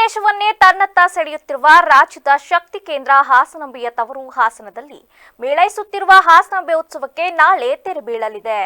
ದೇಶವನ್ನೇ ತನ್ನತ್ತ ಸೆಳೆಯುತ್ತಿರುವ ರಾಜ್ಯದ ಶಕ್ತಿ ಕೇಂದ್ರ ಹಾಸನಾಂಬೆಯ ತವರು ಹಾಸನದಲ್ಲಿ ಮೇಳೈಸುತ್ತಿರುವ ಹಾಸನಾಂಬೆ ಉತ್ಸವಕ್ಕೆ ನಾಳೆ ತೆರೆ ಬೀಳಲಿದೆ.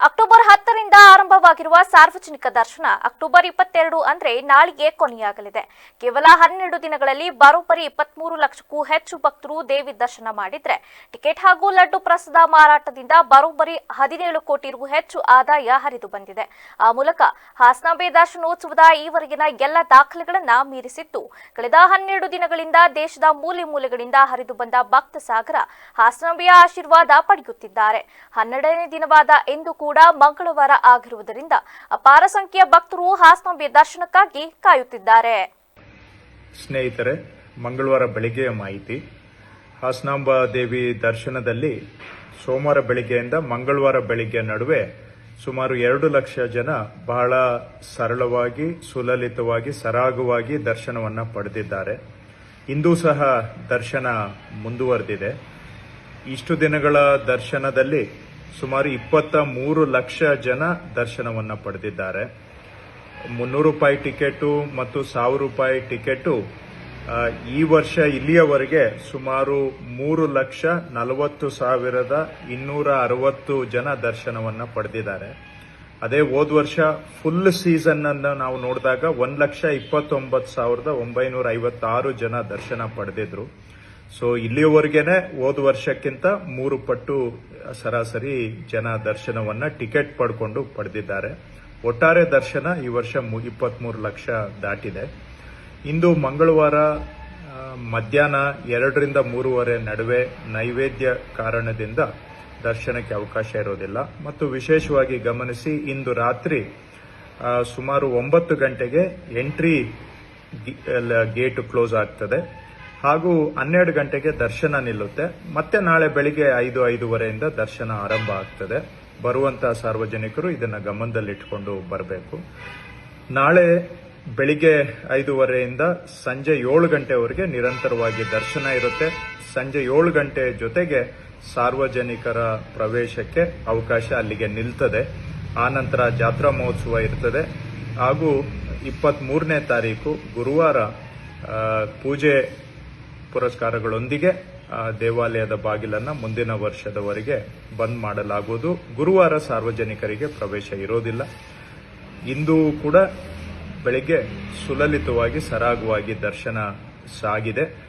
ಅಕ್ಟೋಬರ್ ಹತ್ತರಿಂದ ಆರಂಭವಾಗಿರುವ ಸಾರ್ವಜನಿಕ ದರ್ಶನ ಅಕ್ಟೋಬರ್ ಇಪ್ಪತ್ತೆರಡು ಅಂದ್ರೆ ನಾಳಿಗೆ ಕೊನೆಯಾಗಲಿದೆ. ಕೇವಲ ಹನ್ನೆರಡು ದಿನಗಳಲ್ಲಿ ಬರೋಬ್ಬರಿ ಇಪ್ಪತ್ಮೂರು ಲಕ್ಷಕ್ಕೂ ಹೆಚ್ಚು ಭಕ್ತರು ದೇವಿ ದರ್ಶನ ಮಾಡಿದ್ರೆ ಟಿಕೆಟ್ ಹಾಗೂ ಲಡ್ಡು ಪ್ರಸಾದ ಮಾರಾಟದಿಂದ ಬರೋಬ್ಬರಿ ಹದಿನೇಳು ಕೋಟಿ ರು ಹೆಚ್ಚು ಆದಾಯ ಹರಿದು ಬಂದಿದೆ. ಆ ಮೂಲಕ ಹಾಸನಾಂಬೆ ದರ್ಶನೋತ್ಸವದ ಈವರೆಗಿನ ಎಲ್ಲ ದಾಖಲೆಗಳನ್ನ ಮೀರಿಸಿತ್ತು. ಕಳೆದ ಹನ್ನೆರಡು ದಿನಗಳಿಂದ ದೇಶದ ಮೂಲೆ ಮೂಲೆಗಳಿಂದ ಹರಿದು ಬಂದ ಭಕ್ತ ಸಾಗರ ಹಾಸನಾಂಬೆಯ ಆಶೀರ್ವಾದ ಪಡೆಯುತ್ತಿದ್ದಾರೆ. ಹನ್ನೆರಡನೇ ದಿನವಾದ ಇಂದು ಕೂಡ ಮಂಗಳವಾರ ಆಗಿರುವುದರಿಂದ ಅಪಾರ ಸಂಖ್ಯೆಯ ಭಕ್ತರು ಹಾಸನಾಂಬೆ ದರ್ಶನಕ್ಕಾಗಿ ಕಾಯುತ್ತಿದ್ದಾರೆ. ಸ್ನೇಹಿತರೆ, ಮಂಗಳವಾರ ಬೆಳಿಗ್ಗೆಯ ಮಾಹಿತಿ. ಹಾಸನಾಂಬ ದೇವಿ ದರ್ಶನದಲ್ಲಿ ಸೋಮವಾರ ಬೆಳಿಗ್ಗೆಯಿಂದ ಮಂಗಳವಾರ ಬೆಳಿಗ್ಗೆ ನಡುವೆ ಸುಮಾರು ಎರಡು ಲಕ್ಷ ಜನ ಬಹಳ ಸರಳವಾಗಿ, ಸುಲಲಿತವಾಗಿ, ಸರಾಗವಾಗಿ ದರ್ಶನವನ್ನು ಪಡೆದಿದ್ದಾರೆ. ಇಂದೂ ಸಹ ದರ್ಶನ ಮುಂದುವರೆದಿದೆ. ಇಷ್ಟು ದಿನಗಳ ದರ್ಶನದಲ್ಲಿ ಸುಮಾರು ಇಪ್ಪತ್ತ ಮೂರು ಲಕ್ಷ ಜನ ದರ್ಶನವನ್ನ ಪಡೆದಿದ್ದಾರೆ. ಮುನ್ನೂರು ರೂಪಾಯಿ ಟಿಕೆಟು ಮತ್ತು ಸಾವಿರ ರೂಪಾಯಿ ಟಿಕೆಟು ಈ ವರ್ಷ ಇಲ್ಲಿಯವರೆಗೆ ಸುಮಾರು ಮೂರು ಲಕ್ಷ ನಲವತ್ತು ಸಾವಿರದ ಇನ್ನೂರ ಅರವತ್ತು ಜನ ದರ್ಶನವನ್ನ ಪಡೆದಿದ್ದಾರೆ. ಅದೇ ಹೋದ ವರ್ಷ ಫುಲ್ ಸೀಸನ್ ಅನ್ನು ನಾವು ನೋಡಿದಾಗ ಒಂದ್ ಲಕ್ಷ ಇಪ್ಪತ್ತೊಂಬತ್ತು ಸಾವಿರದ ಒಂಬೈನೂರ ಐವತ್ತಾರು ಜನ ದರ್ಶನ ಪಡೆದಿದ್ರು. ಸೊ ಇಲ್ಲಿಯವರೆಗೆನೆ ಹೋದ ವರ್ಷಕ್ಕಿಂತ ಮೂರು ಪಟ್ಟು ಸರಾಸರಿ ಜನ ದರ್ಶನವನ್ನ ಟಿಕೆಟ್ ಪಡ್ಕೊಂಡು ಪಡೆದಿದ್ದಾರೆ. ಒಟ್ಟಾರೆ ದರ್ಶನ ಈ ವರ್ಷ ಇಪ್ಪತ್ಮೂರು ಲಕ್ಷ ದಾಟಿದೆ. ಇಂದು ಮಂಗಳವಾರ ಮಧ್ಯಾಹ್ನ ಎರಡರಿಂದ ಮೂರುವರೆ ನಡುವೆ ನೈವೇದ್ಯ ಕಾರಣದಿಂದ ದರ್ಶನಕ್ಕೆ ಅವಕಾಶ ಇರೋದಿಲ್ಲ. ಮತ್ತು ವಿಶೇಷವಾಗಿ ಗಮನಿಸಿ, ಇಂದು ರಾತ್ರಿ ಸುಮಾರು ಒಂಬತ್ತು ಗಂಟೆಗೆ ಎಂಟ್ರಿ ಗೇಟ್ ಕ್ಲೋಸ್ ಆಗ್ತದೆ. ಹಾಗೂ ಹನ್ನೆರಡು ಗಂಟೆಗೆ ದರ್ಶನ ನಿಲ್ಲುತ್ತೆ. ಮತ್ತೆ ನಾಳೆ ಬೆಳಿಗ್ಗೆ ಐದು, ಐದೂವರೆಯಿಂದ ದರ್ಶನ ಆರಂಭ ಆಗ್ತದೆ. ಬರುವಂತಹ ಸಾರ್ವಜನಿಕರು ಇದನ್ನ ಗಮನದಲ್ಲಿಟ್ಟುಕೊಂಡು ಬರಬೇಕು. ನಾಳೆ ಬೆಳಿಗ್ಗೆ ಐದೂವರೆಯಿಂದ ಸಂಜೆ ಏಳು ಗಂಟೆವರೆಗೆ ನಿರಂತರವಾಗಿ ದರ್ಶನ ಇರುತ್ತೆ. ಸಂಜೆ ಏಳು ಗಂಟೆ ಜೊತೆಗೆ ಸಾರ್ವಜನಿಕರ ಪ್ರವೇಶಕ್ಕೆ ಅವಕಾಶ ಅಲ್ಲಿಗೆ ನಿಲ್ತದೆ. ಆ ನಂತರ ಜಾತ್ರಾ ಮಹೋತ್ಸವ ಇರ್ತದೆ. ಹಾಗೂ ಇಪ್ಪತ್ತ್ ಮೂರನೇ ತಾರೀಕು ಗುರುವಾರ ಪೂಜೆ ಪುರಸ್ಕಾರಗಳೊಂದಿಗೆ ದೇವಾಲಯದ ಬಾಗಿಲನ್ನು ಮುಂದಿನ ವರ್ಷದವರೆಗೆ ಬಂದ್ ಮಾಡಲಾಗುವುದು. ಗುರುವಾರ ಸಾರ್ವಜನಿಕರಿಗೆ ಪ್ರವೇಶ ಇರೋದಿಲ್ಲ. ಇಂದು ಕೂಡ ಬೆಳಿಗ್ಗೆ ಸುಲಲಿತವಾಗಿ, ಸರಾಗವಾಗಿ ದರ್ಶನ ಸಾಗಿದೆ.